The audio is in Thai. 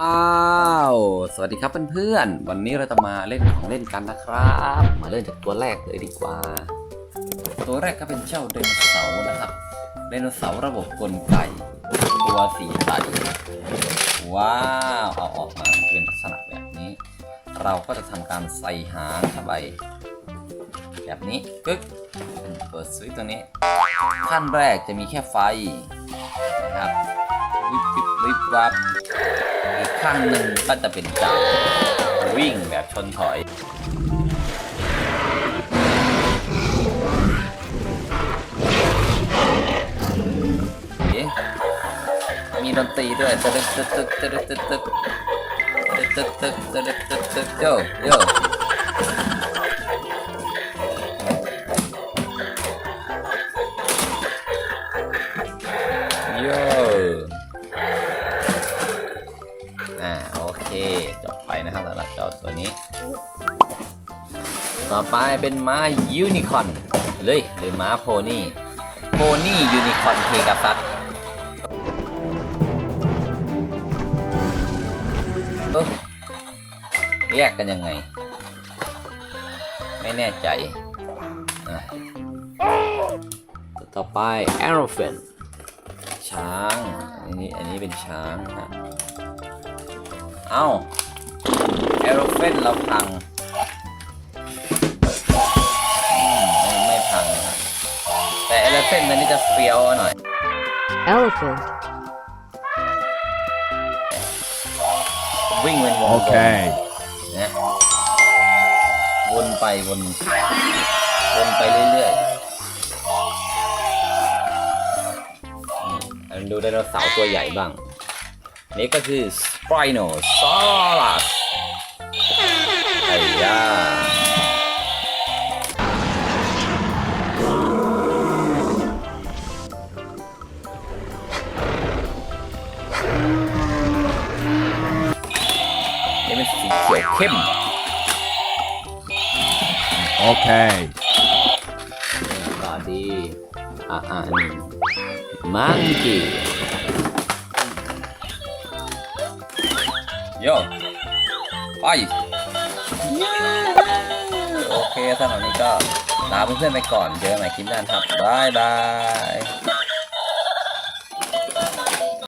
อ้าว สวัสดีครับเพื่อนๆ วันนี้เราจะมาเล่นของเล่นกันนะครับ มาเริ่มจากตัวแรกเลยดีกว่า ตัวแรกก็เป็นเจ้าไดโนเสาร์นะครับ ไดโนเสาร์ระบบกลไก ตัวสีใสว้าว เอาออกมาเป็นลักษณะแบบนี้ เราก็จะทำการใส่หางเข้าไปแบบนี้กึ๊กเปิดสวิตช์ตัวนี้ ขั้นแรกจะมีแค่ไฟนะครับ วิบวับ อีกข้างหนึ่งก็จะเป็นจ่าวิ่งแบบชนถอยมีดนตรีด้วยตึ๊ดตึ๊ดตึ๊ดตึ๊ดตึ๊ดตึ๊ดตึ๊ดตึ๊ดตึ๊ดตึ๊ดตึ๊ดตึ๊ดโยโยโย โอเคจบไปนะครับสำหรับเจ้าตัวนี้ ต่อไปเป็นม้ายูนิคอนเลยหรือม้าโพนี่โพนี่ยูนิคอนเพกาซัสเออแยกกันยังไง ไม่แน่ใจ ต่อไป a e r o p h a n t ช้าง อันนี้ อันนี้เป็นช้างนะ เอ้าแอโรเฟนเราพังอืมไม่ไม่พังนะครับ แต่แอโรเฟนตัวนี้จะเฟี้ยวหน่อย elephant, วิ่งเป็นวงกลม Okay. นะวนไปวนวนไปเรื่อยๆนี่อันดูไดโนเสาร์ตัวใหญ่บ้าง นี่ก็คือ Spinosaurus ไอ้ย่านี่เป็นสีเขียวเข้ม Okay. ต่อดี อ่าอ่านี่มังกี้ โยไปโอเคสำหรับวันนี้ก็ลาเพื่อนๆไปก่อนเจอกันใหม่คลิปหน้าครับบ๊ายบาย